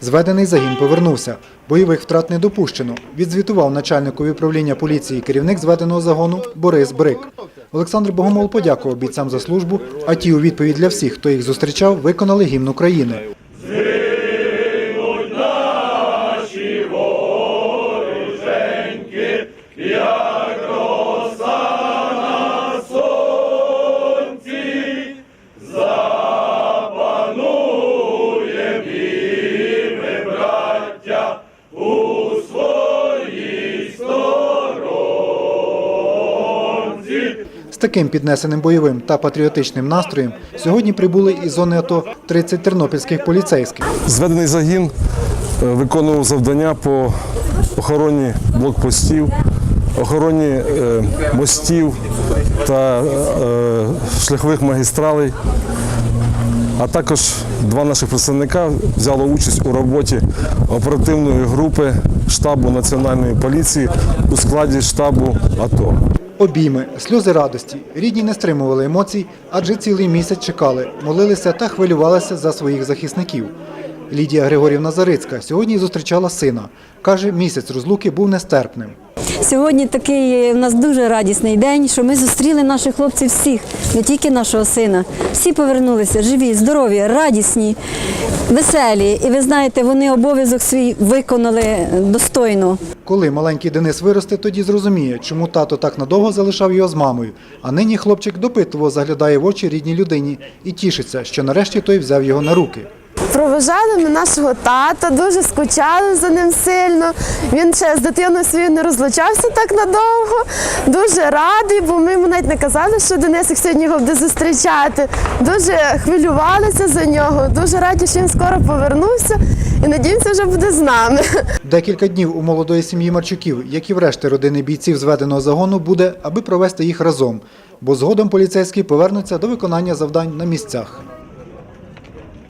Зведений загін повернувся. Бойових втрат не допущено. Відзвітував начальникові управління поліції керівник зведеного загону Борис Брик. Олександр Богомол подякував бійцям за службу, а ті у відповідь для всіх, хто їх зустрічав, виконали гімн України. З таким піднесеним бойовим та патріотичним настроєм сьогодні прибули із зони АТО 30 тернопільських поліцейських. Зведений загін е, виконував завдання по охороні блокпостів, охороні е, мостів та е, шляхових магістралей. А також два наших представника взяли участь у роботі оперативної групи штабу національної поліції у складі штабу АТО. Обійми, сльози радості. Рідні не стримували емоцій, адже цілий місяць чекали, молилися та хвилювалися за своїх захисників. Лідія Григорівна Зарицька сьогодні зустрічала сина. Каже, місяць розлуки був нестерпним. Сьогодні такий у нас дуже радісний день, що ми зустріли наших хлопців всіх, не тільки нашого сина. Всі повернулися живі, здорові, радісні, веселі. І ви знаєте, вони обов'язок свій виконали достойно. Коли маленький Денис виросте, тоді зрозуміє, чому тато так надовго залишав його з мамою. А нині хлопчик допитливо заглядає в очі рідній людині і тішиться, що нарешті той взяв його на руки. Проважали ми нашого тата, дуже скучали за ним сильно. Він ще з дитиною своєю не розлучався так надовго. Дуже радий, бо ми йому навіть не казали, що Денисик сьогодні його буде зустрічати. Дуже хвилювалися за нього. Дуже раді, що він скоро повернувся і надіємося, вже буде з нами. Декілька днів у молодої сім'ї Марчуків, як і врешті родини бійців зведеного загону, буде, аби провести їх разом, бо згодом поліцейські повернуться до виконання завдань на місцях.